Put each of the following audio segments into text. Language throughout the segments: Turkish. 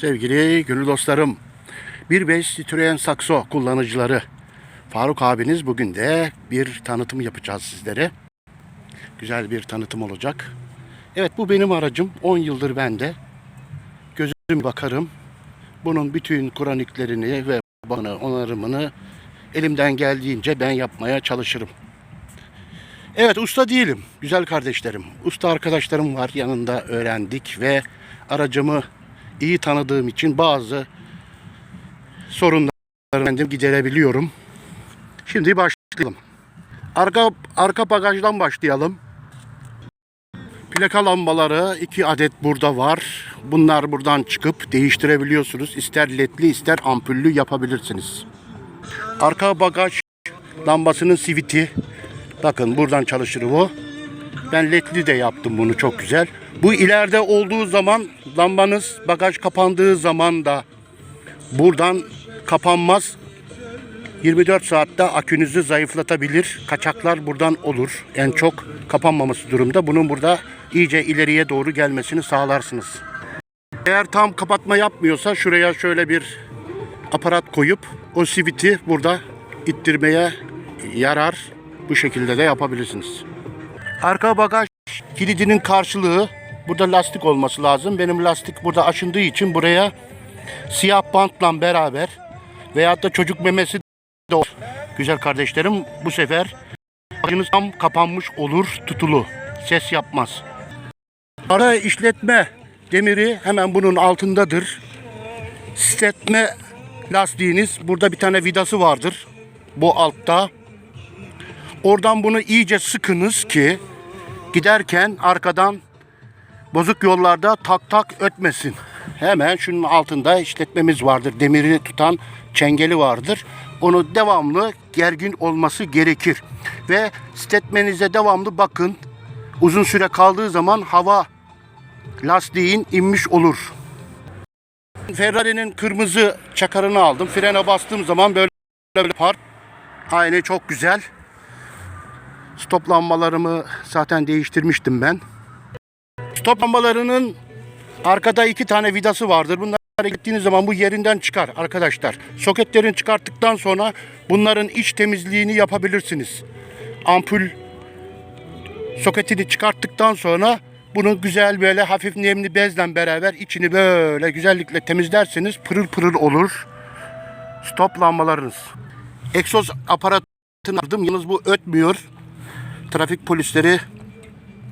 Sevgili gönül dostlarım, 1.5 Citroen Saxo kullanıcıları Faruk abiniz bugün de bir tanıtım yapacağız sizlere. Güzel bir tanıtım olacak. Evet bu benim aracım. 10 yıldır bende. Gözüm bakarım. Bunun bütün kroniklerini ve bana onarımını elimden geldiğince ben yapmaya çalışırım. Evet usta değilim güzel kardeşlerim. Usta arkadaşlarım var yanında öğrendik ve aracımı iyi tanıdığım için bazı sorunları kendim giderebiliyorum. Şimdi başlayalım. Arka arka bagajdan başlayalım. Plaka lambaları iki adet burada var. Bunlar buradan çıkıp değiştirebiliyorsunuz. İster ledli ister ampullü yapabilirsiniz. Arka bagaj lambasının siviti. Bakın buradan çalışır bu. Ben ledli de yaptım bunu çok güzel. Bu ileride olduğu zaman lambanız bagaj kapandığı zaman da buradan kapanmaz. 24 saatte akünüzü zayıflatabilir. Kaçaklar buradan olur. En çok kapanmaması durumda. Bunun burada iyice ileriye doğru gelmesini sağlarsınız. Eğer tam kapatma yapmıyorsa şuraya şöyle bir aparat koyup o siviti burada ittirmeye yarar. Bu şekilde de yapabilirsiniz. Arka bagaj kilidinin karşılığı burada lastik olması lazım. Benim lastik burada aşındığı için buraya siyah bantla beraber veyahut da çocuk memesi de olur. Güzel kardeşlerim bu sefer bagajınız tam kapanmış olur tutulu. Ses yapmaz. Ara işletme demiri hemen bunun altındadır. Stetme lastiğiniz burada bir tane vidası vardır. Bu altta. Oradan bunu iyice sıkınız ki giderken arkadan bozuk yollarda tak tak ötmesin. Hemen şunun altında işletmemiz vardır. Demiri tutan çengeli vardır. Onu devamlı gergin olması gerekir. Ve stetmenize devamlı bakın. Uzun süre kaldığı zaman hava lastiğin inmiş olur. Ferrari'nin kırmızı çakarını aldım. Frene bastığım zaman böyle böyle part. Aynı çok güzel. Stop lambalarımı zaten değiştirmiştim ben. Stop lambalarının arkada iki tane vidası vardır. Bunları gittiğiniz zaman bu yerinden çıkar arkadaşlar. Soketlerini çıkarttıktan sonra bunların iç temizliğini yapabilirsiniz. Ampul soketini çıkarttıktan sonra bunu güzel böyle hafif nemli bezle beraber içini böyle güzellikle temizlerseniz pırıl pırıl olur. Stop lambalarınız. Egzoz aparatını aldım. Yalnız bu ötmüyor. Trafik polisleri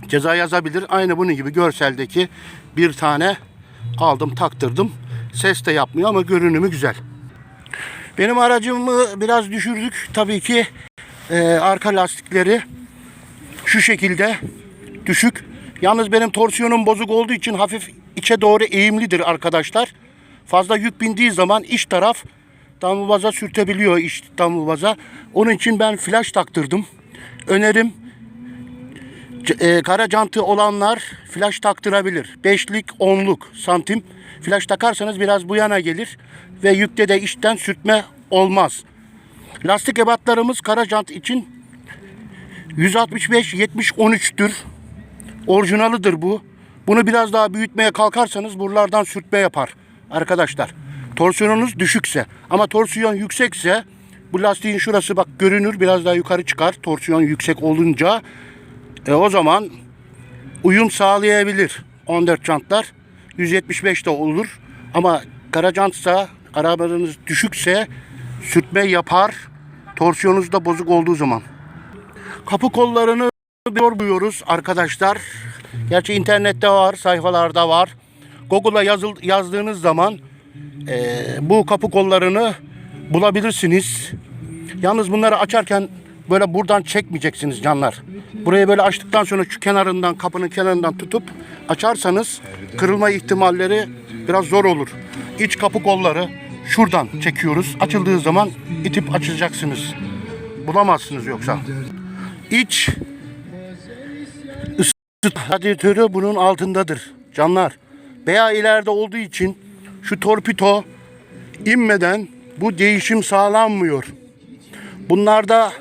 ceza yazabilir. Aynı bunun gibi görseldeki bir tane aldım taktırdım. Ses de yapmıyor ama görünümü güzel. Benim aracımı biraz düşürdük. Tabii ki e, arka lastikleri şu şekilde düşük. Yalnız benim torsiyonum bozuk olduğu için hafif içe doğru eğimlidir arkadaşlar. Fazla yük bindiği zaman iç taraf damlabaza sürtebiliyor iç damlabaza. Onun için ben flash taktırdım. Önerim e, kara jantı olanlar flash taktırabilir. Beşlik, onluk santim flash takarsanız biraz bu yana gelir ve yükte de içten sürtme olmaz. Lastik ebatlarımız kara jant için 165 70 13'tür. Orijinalıdır bu. Bunu biraz daha büyütmeye kalkarsanız buralardan sürtme yapar arkadaşlar. Torsiyonunuz düşükse ama torsiyon yüksekse bu lastiğin şurası bak görünür biraz daha yukarı çıkar. Torsiyon yüksek olunca e, o zaman uyum sağlayabilir 14 jantlar. 175 de olur ama kara jantsa arabanız düşükse sürtme yapar. Torsiyonunuz da bozuk olduğu zaman. Kapı kollarını yormuyoruz arkadaşlar. Gerçi internette var, sayfalarda var. Google'a yazdığınız zaman e, bu kapı kollarını bulabilirsiniz. Yalnız bunları açarken böyle buradan çekmeyeceksiniz canlar. Burayı böyle açtıktan sonra şu kenarından, kapının kenarından tutup açarsanız kırılma ihtimalleri biraz zor olur. İç kapı kolları şuradan çekiyoruz. Açıldığı zaman itip açacaksınız. Bulamazsınız yoksa. İç ısı radyatörü bunun altındadır canlar. Veya ileride olduğu için şu torpido inmeden bu değişim sağlanmıyor. Bunlarda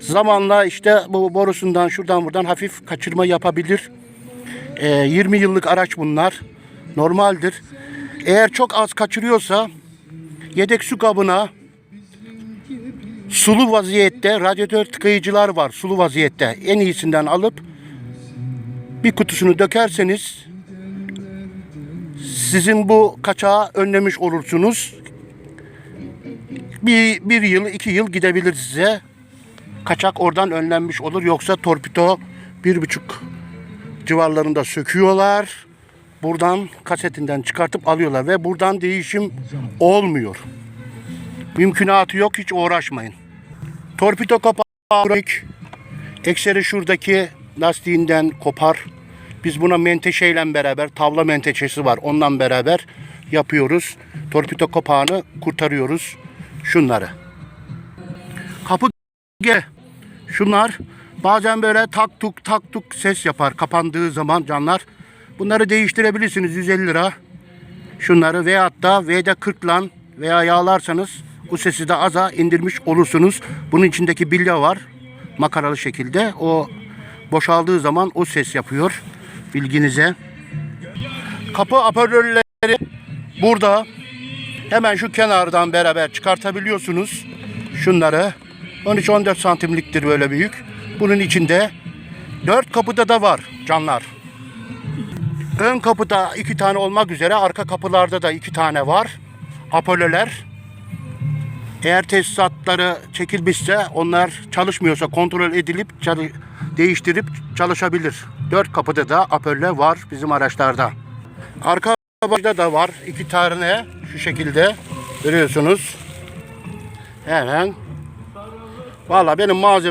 zamanla işte bu borusundan şuradan buradan hafif kaçırma yapabilir. Ee, 20 yıllık araç bunlar. Normaldir. Eğer çok az kaçırıyorsa yedek su kabına sulu vaziyette radyatör tıkayıcılar var sulu vaziyette. En iyisinden alıp bir kutusunu dökerseniz sizin bu kaçağı önlemiş olursunuz. Bir, bir yıl, iki yıl gidebilir size. Kaçak oradan önlenmiş olur. Yoksa torpido bir buçuk civarlarında söküyorlar. Buradan kasetinden çıkartıp alıyorlar ve buradan değişim olmuyor. Mümkünatı yok hiç uğraşmayın. Torpido kapağı ekseri şuradaki lastiğinden kopar. Biz buna menteşeyle beraber tavla menteşesi var. Ondan beraber yapıyoruz. Torpido kapağını kurtarıyoruz. Şunları. Kapı ge. Şunlar bazen böyle tak tuk tak tuk ses yapar kapandığı zaman canlar. Bunları değiştirebilirsiniz 150 lira. Şunları veyahut da VD40 lan veya yağlarsanız bu sesi de aza indirmiş olursunuz. Bunun içindeki bilya var. Makaralı şekilde. O boşaldığı zaman o ses yapıyor. Bilginize. Kapı hoparlörleri burada. Hemen şu kenardan beraber çıkartabiliyorsunuz. Şunları. 13-14 santimliktir böyle büyük. Bunun içinde dört kapıda da var canlar. Ön kapıda iki tane olmak üzere arka kapılarda da iki tane var. Apolloler. Eğer tesisatları çekilmişse onlar çalışmıyorsa kontrol edilip değiştirip çalışabilir. Dört kapıda da Apollo var bizim araçlarda. Arka bagajda da var iki tane şu şekilde görüyorsunuz. Hemen. 把那边的猫就。